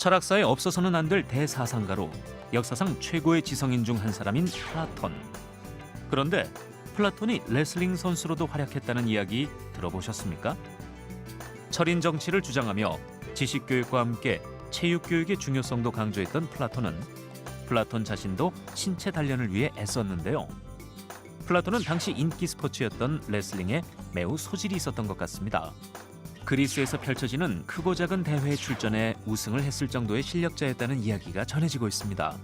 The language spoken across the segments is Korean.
철학사에 없어서는 안 될 대사상가로 역사상 최고의 지성인 중 한 사람인 플라톤. 그런데 플라톤이 레슬링 선수로도 활약했다는 이야기 들어보셨습니까? 철인 정치를 주장하며 지식 교육과 함께 체육 교육의 중요성도 강조했던 플라톤은 플라톤 자신도 신체 단련을 위해 애썼는데요. 플라톤은 당시 인기 스포츠였던 레슬링에 매우 소질이 있었던 것 같습니다. 그리스에서 펼쳐지는 크고 작은 대회에 출전해 우승을 했을 정도의 실력자였다는 이야기가 전해지고 있습니다.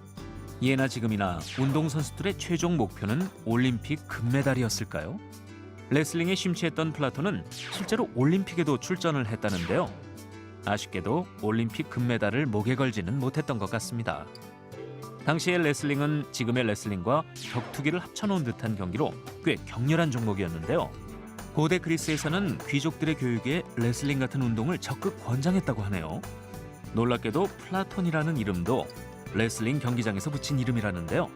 예나 지금이나 운동선수들의 최종 목표는 올림픽 금메달이었을까요? 레슬링에 심취했던 플라톤은 실제로 올림픽에도 출전을 했다는데요. 아쉽게도 올림픽 금메달을 목에 걸지는 못했던 것 같습니다. 당시의 레슬링은 지금의 레슬링과 격투기를 합쳐놓은 듯한 경기로 꽤 격렬한 종목이었는데요. 고대 그리스에서는 귀족들의 교육에 레슬링 같은 운동을 적극 권장했다고 하네요. 놀랍게도 플라톤이라는 이름도 레슬링 경기장에서 붙인 이름이라는데요.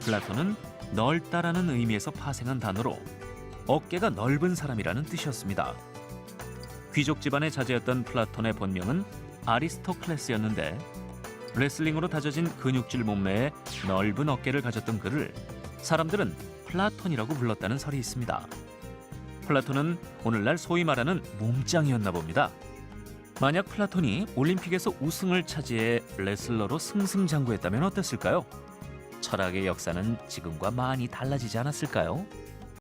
플라톤은 넓다라는 의미에서 파생한 단어로 어깨가 넓은 사람이라는 뜻이었습니다. 귀족 집안의 자제였던 플라톤의 본명은 아리스토클레스였는데 레슬링으로 다져진 근육질 몸매에 넓은 어깨를 가졌던 그를 사람들은 플라톤이라고 불렀다는 설이 있습니다. 플라톤은 오늘날 소위 말하는 몸짱이었나 봅니다. 만약 플라톤이 올림픽에서 우승을 차지해 레슬러로 승승장구했다면 어땠을까요? 철학의 역사는 지금과 많이 달라지지 않았을까요?